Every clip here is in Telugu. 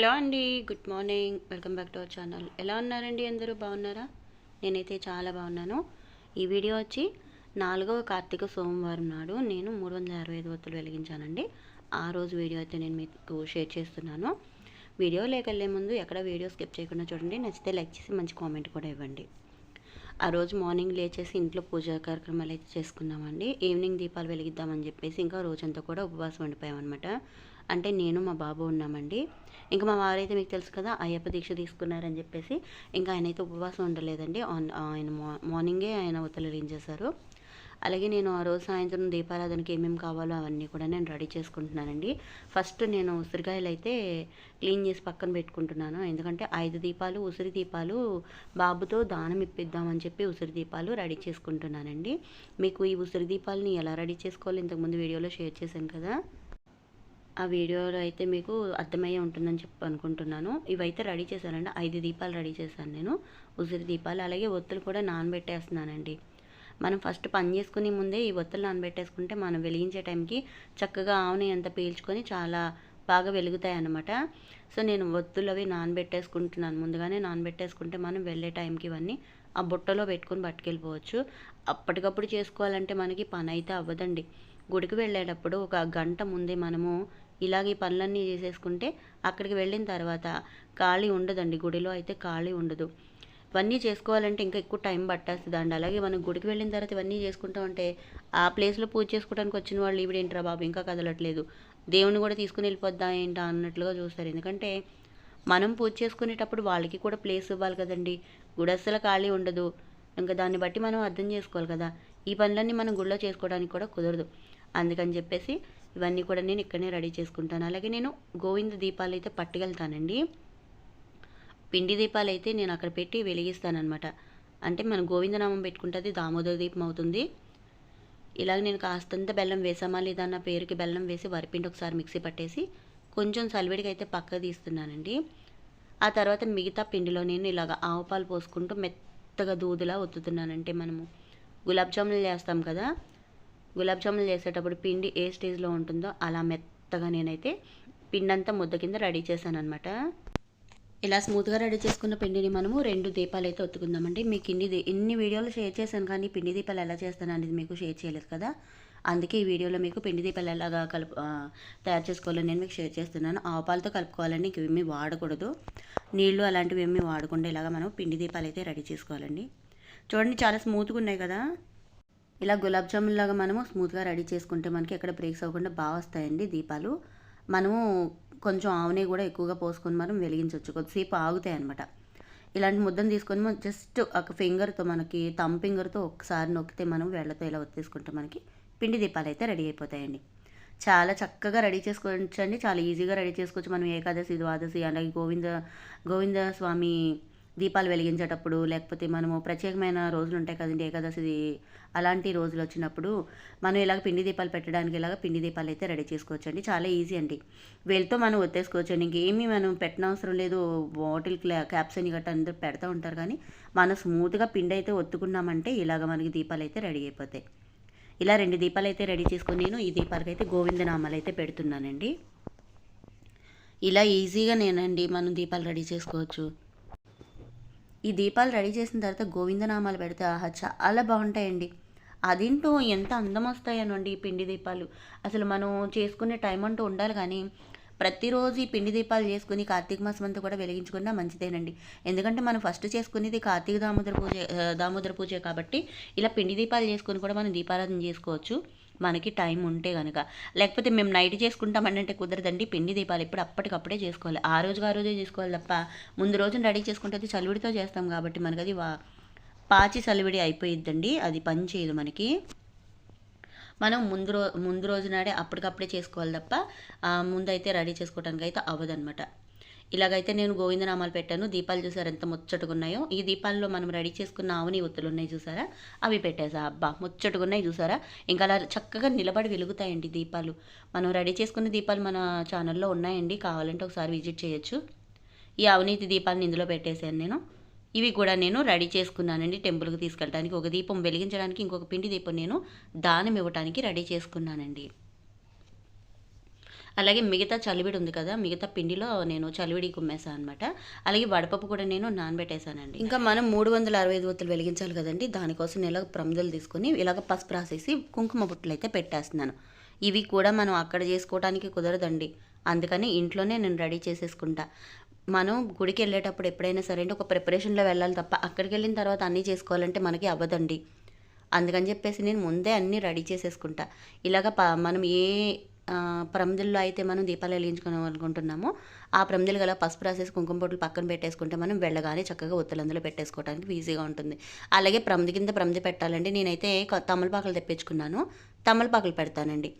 హలో అండి good morning. Welcome back to our channel. ఎలా ఉన్నారండి అందరూ? బాగున్నారా? నేనైతే చాలా బాగున్నాను. ఈ వీడియో వచ్చి నాలుగవ కార్తీక సోమవారం నాడు నేను మూడు వందల అరవై ఐదు ఒత్తులు వెలిగించానండి. ఆ రోజు వీడియో అయితే నేను మీకు షేర్ చేస్తున్నాను. వీడియో లేకెళ్ళే ముందు ఎక్కడ వీడియో స్కిప్ చేయకుండా చూడండి. నచ్చితే లైక్ చేసి మంచి కామెంట్ కూడా ఇవ్వండి. ఆ రోజు మార్నింగ్ లేచేసి ఇంట్లో పూజా కార్యక్రమాలు అయితే చేసుకున్నామండి. ఈవినింగ్ దీపాలు వెలిగిద్దామని చెప్పేసి ఇంకా రోజంతా కూడా ఉపవాసం ఉండిపోయామన్నమాట. అంటే నేను మా బాబు ఉన్నామండి. ఇంకా మా వారైతే మీకు తెలుసు కదా అయ్యప్ప దీక్ష తీసుకున్నారని చెప్పేసి ఇంకా ఆయన అయితే ఉపవాసం ఉండలేదండి. ఆన్- ఆయన మార్నింగే ఆయన ఉత్తరలించేశారు అలాగే నేను ఆ రోజు సాయంత్రం దీపారాధనకి ఏమేమి కావాలో అవన్నీ కూడా నేను రెడీ చేసుకుంటున్నానండి. ఫస్ట్ నేను ఉసిరికాయలు అయితే క్లీన్ చేసి పక్కన పెట్టుకుంటున్నాను. ఎందుకంటే ఐదు దీపాలు ఉసిరి దీపాలు బాబుతో దానం ఇప్పిద్దామని చెప్పి ఉసిరి దీపాలు రెడీ చేసుకుంటున్నానండి. మీకు ఈ ఉసిరి దీపాలని ఎలా రెడీ చేసుకోవాలి ఇంతకుముందు వీడియోలో షేర్ చేశాను కదా. ఆ వీడియోలో అయితే మీకు అర్థమయ్యే ఉంటుందని చెప్పి అనుకుంటున్నాను. ఇవైతే రెడీ చేశానండి. ఐదు దీపాలు రెడీ చేశాను నేను. ఉసిరి దీపాలు అలాగే ఒత్తులు కూడా నానబెట్టేస్తున్నానండి. మనం ఫస్ట్ పని చేసుకునే ముందే ఈ ఒత్తులు నానబెట్టేసుకుంటే మనం వెలిగించే టైంకి చక్కగా ఆవుని అంత పీల్చుకొని చాలా బాగా వెలుగుతాయి అన్నమాట. సో నేను ఒత్తులు అవి నానబెట్టేసుకుంటున్నాను. ముందుగానే నానబెట్టేసుకుంటే మనం వెళ్ళే టైంకి ఇవన్నీ ఆ బుట్టలో పెట్టుకొని పట్టుకెళ్ళిపోవచ్చు. అప్పటికప్పుడు చేసుకోవాలంటే మనకి పని అయితే అవ్వదండి. గుడికి వెళ్ళేటప్పుడు ఒక గంట ముందే మనము ఇలాగ ఈ పనులన్నీ చేసేసుకుంటే అక్కడికి వెళ్ళిన తర్వాత ఖాళీ ఉండదండి. గుడిలో అయితే ఖాళీ ఉండదు. ఇవన్నీ చేసుకోవాలంటే ఇంకా ఎక్కువ టైం పట్టేస్తుంది అండి అలాగే మనం గుడికి వెళ్ళిన తర్వాత ఇవన్నీ చేసుకుంటాం అంటే ఆ ప్లేస్లో పూజ చేసుకోవడానికి వచ్చిన వాళ్ళు ఈవిడేంట్రా బాబు ఇంకా కదలట్లేదు దేవుని కూడా తీసుకుని వెళ్ళిపోద్దా ఏంటా అన్నట్లుగా చూస్తారు. ఎందుకంటే మనం పూజ చేసుకునేటప్పుడు వాళ్ళకి కూడా ప్లేస్ ఇవ్వాలి కదండి. గుడి అస్సలు ఖాళీ ఉండదు. ఇంకా దాన్ని బట్టి మనం అర్థం చేసుకోవాలి కదా. ఈ పనులన్నీ మనం గుడిలో చేసుకోవడానికి కూడా కుదరదు. అందుకని చెప్పేసి ఇవన్నీ కూడా నేను ఇక్కడనే రెడీ చేసుకుంటాను. అలాగే నేను గోవింద దీపాలు అయితే పట్టుకెళ్తానండి. పిండి దీపాలు అయితే నేను అక్కడ పెట్టి వెలిగిస్తానమాట అంటే మన గోవిందనామం పెట్టుకుంటుంది దామోదర దీపం అవుతుంది. ఇలాగ నేను కాస్తంత బెల్లం వేసామా లేదా అన్న పేరుకి బెల్లం వేసి వరిపిండి ఒకసారి మిక్సీ పట్టేసి కొంచెం సలివిడికి అయితే పక్కకు తీస్తున్నానండి. ఆ తర్వాత మిగతా పిండిలో నేను ఇలాగ ఆవు పాలు పోసుకుంటూ మెత్తగా దూదులా ఒత్తుతున్నానంటే మనము. గులాబ్ జాములు చేస్తాం కదా గులాబ్ జాములు చేసేటప్పుడు పిండి ఏ స్టేజ్లో ఉంటుందో అలా మెత్తగా నేనైతే పిండి అంతా ముద్ద కింద రెడీ చేశాను అనమాట ఇలా స్మూత్గా రెడీ చేసుకున్న పిండిని మనము రెండు దీపాలు అయితే ఒత్తుకుందామండి. మీకు ఇన్ని ఇన్ని వీడియోలు షేర్ చేశాను కానీ పిండి దీపాలు ఎలా చేస్తాను అనేది మీకు షేర్ చేయలేదు కదా. అందుకే ఈ వీడియోలో మీకు పిండి దీపాలు ఎలాగా కలుపు తయారు చేసుకోవాలని నేను మీకు షేర్ చేస్తున్నాను. ఆవుపాలతో కలుపుకోవాలండి ఇంకేమీ వాడకూడదు. నీళ్ళు అలాంటివి ఏమీ వాడకుండా ఇలాగా మనం పిండి దీపాలు అయితే రెడీ చేసుకోవాలండి. చూడండి చాలా స్మూత్గా ఉన్నాయి కదా. ఇలా గులాబ్ జామున్ లాగా మనము స్మూత్గా రెడీ చేసుకుంటే మనకి ఎక్కడ బ్రేక్స్ అవ్వకుండా బాగా వస్తాయండి దీపాలు. మనము కొంచెం ఆవునే కూడా ఎక్కువగా పోసుకొని మనం వెలిగించవచ్చు. కొద్దిసేపు ఆగుతాయి అనమాట ఇలాంటి ముద్దను తీసుకొని మనం జస్ట్ ఒక ఫింగర్తో మనకి తమ్ ఫింగర్తో ఒకసారి నొక్కితే మనం వేళ్ళతో ఇలా ఒత్తేసుకుంటే మనకి పిండి దీపాలు అయితే రెడీ అయిపోతాయండి. చాలా చక్కగా రెడీ చేసుకోవచ్చండి. చాలా ఈజీగా రెడీ చేసుకోవచ్చు. మనం ఏకాదశి ద్వాదశి అలాగే గోవింద గోవింద స్వామి దీపాలు వెలిగించేటప్పుడు లేకపోతే మనము ప్రత్యేకమైన రోజులు ఉంటాయి కదండి ఏకాదశి అలాంటి రోజులు వచ్చినప్పుడు మనం ఇలాగ పిండి దీపాలు పెట్టడానికి ఇలాగ పిండి దీపాలు అయితే రెడీ చేసుకోవచ్చు అండి చాలా ఈజీ అండి. వీళ్ళతో మనం ఒత్తేసుకోవచ్చు అండి. ఇంకేమీ మనం పెట్టనవసరం లేదు. బాటిల్ క్యాప్స్ అని గట్రా అందరూ పెడతా ఉంటారు కానీ మనం స్మూత్గా పిండి అయితే ఒత్తుకున్నామంటే ఇలాగ మనకి దీపాలు అయితే రెడీ అయిపోతాయి. ఇలా రెండు దీపాలు అయితే రెడీ చేసుకుని నేను ఈ దీపాలకి అయితే గోవిందనామాలు అయితే పెడుతున్నానండి. ఇలా ఈజీగా నేనండి మనం దీపాలు రెడీ చేసుకోవచ్చు. ఈ దీపాలు రెడీ చేసిన తర్వాత గోవిందనామాలు పెడితే ఆహా చాలా బాగుంటాయండి. అదేంటో ఎంత అందం వస్తాయనండి ఈ పిండి దీపాలు. అసలు మనం చేసుకునే టైం అంటూ ఉండాలి కానీ ప్రతిరోజు ఈ పిండి దీపాలు చేసుకుని కార్తీక మాసం అంతా కూడా వెలిగించుకున్నా మంచిదేనండి. ఎందుకంటే మనం ఫస్ట్ చేసుకునేది కార్తీక దామోదర పూజ దామోదర పూజ కాబట్టి ఇలా పిండి దీపాలు చేసుకుని కూడా మనం దీపారాధన చేసుకోవచ్చు. మనకి టైం ఉంటే కనుక లేకపోతే మేము నైట్ చేసుకుంటామనంటే కుదరదండి. పిండి దీపాలు ఇప్పుడు అప్పటికప్పుడే చేసుకోవాలి. ఆ రోజుకి ఆ రోజే చేసుకోవాలి తప్ప ముందు రోజున రెడీ చేసుకుంటే చలివిడితో చేస్తాం కాబట్టి మనకి అది వా పాచి చలివిడి అయిపోయిద్దండి. అది పని చేయదు మనకి. మనం ముందు రో ముందు రోజు నాడే అప్పటికప్పుడే చేసుకోవాలి తప్ప ముందైతే రెడీ చేసుకోవడానికి అయితే అవ్వదన్నమాట. ఇలాగైతే నేను గోవిందనామాలు పెట్టాను. దీపాలు చూసారు ఎంత ముచ్చటగా ఉన్నాయో ఈ దీపాల్లో మనం రెడీ చేసుకున్న ఆవుని ఒత్తులు ఉన్నాయి చూసారా? అవి పెట్టేసా. అబ్బా ముచ్చటగా ఉన్నాయి చూసారా? ఇంకా అలా చక్కగా నిలబడి వెలుగుతాయండి దీపాలు. మనం రెడీ చేసుకున్న దీపాలు మన ఛానల్లో ఉన్నాయండి. కావాలంటే ఒకసారి విజిట్ చేయొచ్చు. ఈ అవినీతి దీపాలను ఇందులో పెట్టేశాను నేను. ఇవి కూడా నేను రెడీ చేసుకున్నానండి. టెంపుల్కి తీసుకెళ్ళడానికి ఒక దీపం వెలిగించడానికి ఇంకొక పిండి దీపం నేను దానం ఇవ్వడానికి రెడీ చేసుకున్నానండి. అలాగే మిగతా చలివిడి ఉంది కదా మిగతా పిండిలో నేను చలివిడి కుమ్మేసాను అనమాట అలాగే వడపప్పు కూడా నేను నానబెట్టేశానండి. ఇంకా మనం మూడు వందల అరవై ఐదు ఒత్తులు వెలిగించాలి కదండి దానికోసం నేను ఇలాగ ప్రమిదలు తీసుకొని ఇలాగ పసుపు రాసేసి కుంకుమ బుట్టలు అయితే పెట్టేస్తున్నాను. ఇవి కూడా మనం అక్కడ చేసుకోవడానికి కుదరదండి. అందుకని ఇంట్లోనే నేను రెడీ చేసేసుకుంటా. మనం గుడికి వెళ్ళేటప్పుడు ఎప్పుడైనా సరే అంటే ఒక ప్రిపరేషన్లో వెళ్ళాలి తప్ప అక్కడికి వెళ్ళిన తర్వాత అన్నీ చేసుకోవాలంటే మనకి అవ్వదండి. అందుకని చెప్పేసి నేను ముందే అన్నీ రెడీ చేసేసుకుంటా. ఇలాగ మనం ఏ ప్రమిదల్లో అయితే మనం దీపాలు వెలిగించుకున్నాం అనుకుంటున్నామో ఆ ప్రమిదలు గల పసుపు రాసేసి కుంకుమ బొట్లు పక్కన పెట్టేసుకుంటే మనం వెళ్ళగానే చక్కగా ఒత్తులు అందులో పెట్టేసుకోవడానికి ఈజీగా ఉంటుంది. అలాగే ప్రమిది కింద ప్రమిది పెట్టాలండి. నేనైతే తమలపాకులు తెప్పించుకున్నాను. తమలపాకులు పెడతానండి.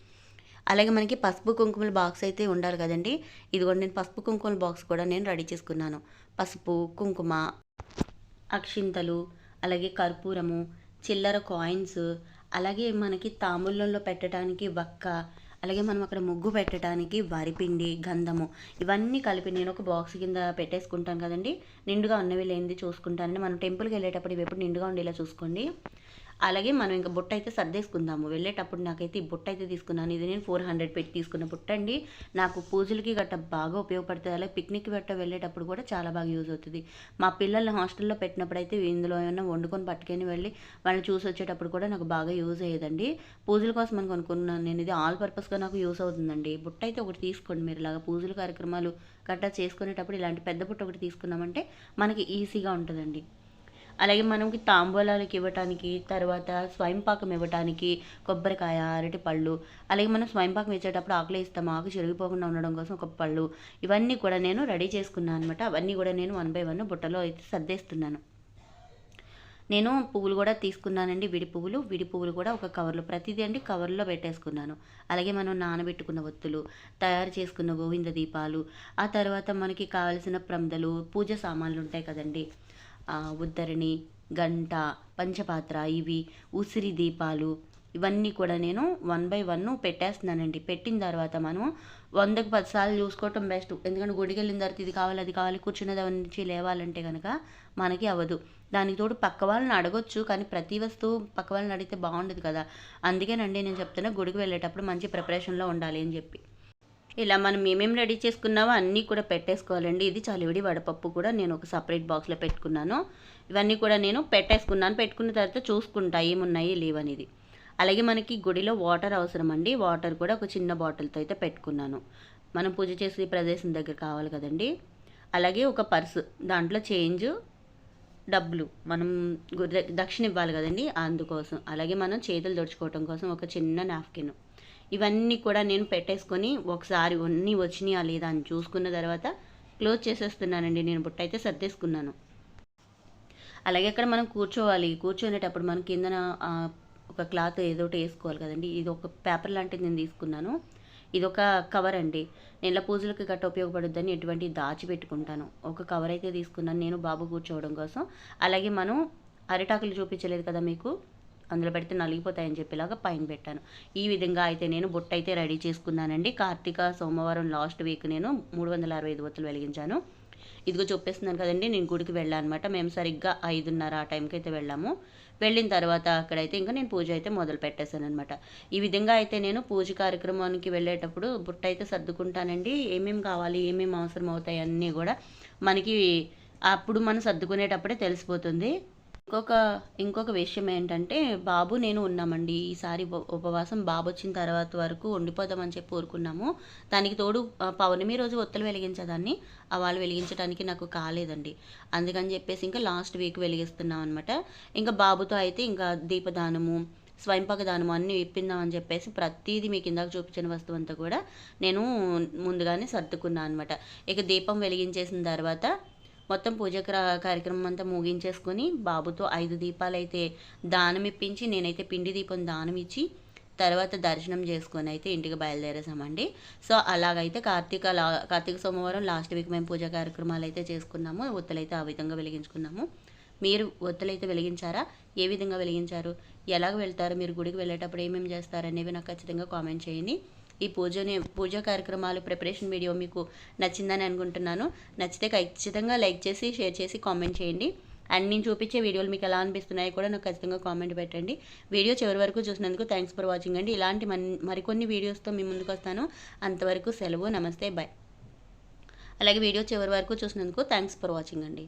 అలాగే మనకి పసుపు కుంకుమల బాక్స్ అయితే ఉండాలి కదండి. ఇదిగోండి నేను పసుపు కుంకుమల బాక్స్ కూడా నేను రెడీ చేసుకున్నాను. పసుపు కుంకుమ అక్షింతలు అలాగే కర్పూరము చిల్లర కాయిన్స్ అలాగే మనకి తాంబూలంలో పెట్టడానికి వక్క అలాగే మనం అక్కడ ముగ్గు పెట్టడానికి వరిపిండి గంధము ఇవన్నీ కలిపి నేను ఒక బాక్స్ కింద పెట్టేసుకుంటాను కదండి. నిండుగా ఉన్నవి లేనిది చూసుకుంటానండి. మనం టెంపుల్కి వెళ్ళేటప్పుడు ఇవి ఎప్పుడు నిండుగా ఉండేలా చూసుకోండి. అలాగే మనం ఇంకా బుట్ట అయితే సర్దేసుకుందాము. వెళ్ళేటప్పుడు నాకైతే ఈ బుట్ట అయితే తీసుకున్నాను. ఇది నేను ఫోర్ హండ్రెడ్ పెట్టి తీసుకున్న బుట్ట అండి నాకు పూజలకి గట్ట బాగా ఉపయోగపడుతుంది. అలాగే పిక్నిక్ గట్ట వెళ్ళేటప్పుడు కూడా చాలా బాగా యూజ్ అవుతుంది. మా పిల్లల్ని హాస్టల్లో పెట్టినప్పుడు అయితే ఇందులో ఏమైనా వండుకొని పట్టుకొని వెళ్ళి వాళ్ళని చూసి వచ్చేటప్పుడు కూడా నాకు బాగా యూజ్ అయ్యేదండి. పూజల కోసం అని కొనుక్కున్నాను. నేను ఇది ఆల్ పర్పస్గా నాకు యూస్ అవుతుందండి. బుట్ట అయితే ఒకటి తీసుకోండి మీరు. ఇలాగా పూజల కార్యక్రమాలు గట్టా చేసుకునేటప్పుడు ఇలాంటి పెద్ద బుట్ట ఒకటి తీసుకున్నామంటే మనకి ఈజీగా ఉంటుందండి. అలాగే మనకి తాంబూలాలకి ఇవ్వటానికి తర్వాత స్వయంపాకం ఇవ్వటానికి కొబ్బరికాయ అరటి పళ్ళు అలాగే మనం స్వయంపాకం ఇచ్చేటప్పుడు ఆకులు ఇస్తాం ఆకు చెరిగిపోకుండా ఉండడం కోసం ఒక పళ్ళు. ఇవన్నీ కూడా నేను రెడీ చేసుకున్నాను అనమాట అవన్నీ కూడా నేను వన్ బై వన్ బుట్టలో అయితే సర్దేస్తున్నాను. నేను పువ్వులు కూడా తీసుకున్నానండి. విడి పువ్వులు విడి పువ్వులు కూడా ఒక కవర్లో ప్రతిదీ అండి కవర్లో పెట్టేసుకున్నాను. అలాగే మనం నానబెట్టుకున్న ఒత్తులు తయారు చేసుకున్న గోవింద దీపాలు ఆ తర్వాత మనకి కావలసిన ప్రమదలు పూజ సామాన్లు ఉంటాయి కదండి. ఉద్దరిణి గంట పంచపాత్ర ఇవి ఉసిరి దీపాలు ఇవన్నీ కూడా నేను వన్ బై వన్ పెట్టేస్తున్నానండి. పెట్టిన తర్వాత మనం వందకు పదిసార్లు చూసుకోవటం బెస్ట్. ఎందుకంటే గుడికి వెళ్ళిన తర్వాత ఇది కావాలి అది కావాలి కూర్చున్న దాని నుంచి లేవాలంటే కనుక మనకి అవ్వదు. దానికి తోడు పక్క వాళ్ళని అడగొచ్చు కానీ ప్రతి వస్తువు పక్క వాళ్ళని అడిగితే బాగుండదు కదా. అందుకేనండి నేను చెప్తున్నా గుడికి వెళ్ళేటప్పుడు మంచి ప్రిపరేషన్లో ఉండాలి అని చెప్పి. ఇలా మనం ఏమేమి రెడీ చేసుకున్నావో అన్నీ కూడా పెట్టేసుకోవాలండి. ఇది చలివిడి వడపప్పు కూడా నేను ఒక సపరేట్ బాక్స్లో పెట్టుకున్నాను. ఇవన్నీ కూడా నేను పెట్టేసుకున్నాను. పెట్టుకున్న తర్వాత చూసుకుంటా ఏమున్నాయి లేవనేది. అలాగే మనకి గుడిలో వాటర్ అవసరం అండి వాటర్ కూడా ఒక చిన్న బాటిల్తో అయితే పెట్టుకున్నాను. మనం పూజ చేసే ప్రదేశం దగ్గర కావాలి కదండి. అలాగే ఒక పర్సు దాంట్లో చేంజ్ డబ్బులు మనం గు- దక్షిణ ఇవ్వాలి కదండి అందుకోసం. అలాగే మనం చేతులు తుడుచుకోవటం కోసం ఒక చిన్న నాప్కిన్. ఇవన్నీ కూడా నేను పెట్టేసుకొని ఒకసారి అన్నీ వచ్చినాయా లేదా అని చూసుకున్న తర్వాత క్లోజ్ చేసేస్తున్నానండి. నేను బుట్ట అయితే సర్దేసుకున్నాను. అలాగే అక్కడ మనం కూర్చోవాలి. కూర్చునేటప్పుడు మనం కిందన ఒక క్లాత్ ఏదో ఒకటి వేసుకోవాలి కదండి. ఇది ఒక పేపర్ లాంటిది నేను తీసుకున్నాను. ఇది ఒక కవర్ అండి. నేను ఇలా పూజలకి గట్ట ఉపయోగపడుద్దని ఎటువంటి దాచి పెట్టుకుంటాను. ఒక కవర్ అయితే తీసుకున్నాను. నేను బాబు కూర్చోవడం కోసం. అలాగే మనం అరిటాకులు చూపించలేదు కదా మీకు? అందులో పెడితే నలిగిపోతాయని చెప్పేలాగా పైన పెట్టాను. ఈ విధంగా అయితే నేను బుట్ట అయితే రెడీ చేసుకున్నానండి. కార్తీక సోమవారం లాస్ట్ వీక్ నేను మూడు వందల అరవై ఐదు ఒత్తులు వెలిగించాను. ఇదిగో చూపిస్తున్నాను కదండి నేను గుడికి వెళ్ళాను అనమాట మేము సరిగ్గా ఐదున్నర ఆ టైంకి అయితే వెళ్ళాము. వెళ్ళిన తర్వాత అక్కడైతే ఇంకా నేను పూజ అయితే మొదలు పెట్టేశాను అనమాట ఈ విధంగా అయితే నేను పూజ కార్యక్రమానికి వెళ్ళేటప్పుడు బుట్ట అయితే సర్దుకుంటానండి. ఏమేమి కావాలి ఏమేమి అవసరం అవుతాయి అన్నీ కూడా మనకి అప్పుడు మనం సర్దుకునేటప్పుడే తెలిసిపోతుంది. ఇంకొక ఇంకొక విషయం ఏంటంటే బాబు నేను ఉన్నామండి. ఈసారి ఉప- ఉపవాసం బాబు వచ్చిన తర్వాత వరకు ఉండిపోదామని చెప్పి ఊరుకున్నాము. దానికి తోడు పౌర్ణమి రోజు ఒత్తులు వెలిగించేదాన్ని. వాళ్ళు వెలిగించడానికి నాకు కాలేదండి. అందుకని చెప్పేసి ఇంకా లాస్ట్ వీక్ వెలిగిస్తున్నాం అనమాట ఇంకా బాబుతో అయితే ఇంకా దీపదానము స్వయంపాక దానము అన్నీ ఇప్పిందామని చెప్పేసి ప్రతిదీ మీకు ఇందాక చూపించిన వస్తువు అంతా కూడా నేను ముందుగానే సర్దుకున్నాను అనమాట ఇక దీపం వెలిగించేసిన తర్వాత మొత్తం పూజ కార్యక్రమం అంతా ముగించేసుకొని బాబుతో ఐదు దీపాలు అయితే దానం ఇప్పించి నేనైతే పిండి దీపం దానం ఇచ్చి తర్వాత దర్శనం చేసుకొని అయితే ఇంటికి బయలుదేరేసామండి. సో అలాగైతే కార్తీక లా కార్తీక సోమవారం లాస్ట్ వీక్ మేము పూజా కార్యక్రమాలు అయితే చేసుకున్నాము. ఒత్తులైతే ఆ విధంగా వెలిగించుకున్నాము. మీరు ఒత్తులైతే వెలిగించారా? ఏ విధంగా వెలిగించారు? ఎలాగ వెళ్తారు? మీరు గుడికి వెళ్ళేటప్పుడు ఏమేమి చేస్తారు అనేవి నాకు ఖచ్చితంగా కామెంట్ చేయండి. ఈ పూజని పూజా కార్యక్రమాలు ప్రిపరేషన్ వీడియో మీకు నచ్చిందని అనుకుంటున్నాను. నచ్చితే ఖచ్చితంగా లైక్ చేసి షేర్ చేసి కామెంట్ చేయండి. అండ్ నేను చూపించే వీడియోలు మీకు ఎలా అనిపిస్తున్నాయో కూడా నాకు ఖచ్చితంగా కామెంట్ పెట్టండి. వీడియో చివరి వరకు చూసినందుకు థ్యాంక్స్ ఫర్ వాచింగ్ అండి. ఇలాంటి మన్ మరికొన్ని వీడియోస్తో మీ ముందుకు వస్తాను. అంతవరకు సెలవు నమస్తే బాయ్ అలాగే వీడియో చివరి వరకు చూసినందుకు థ్యాంక్స్ ఫర్ వాచింగ్ అండి.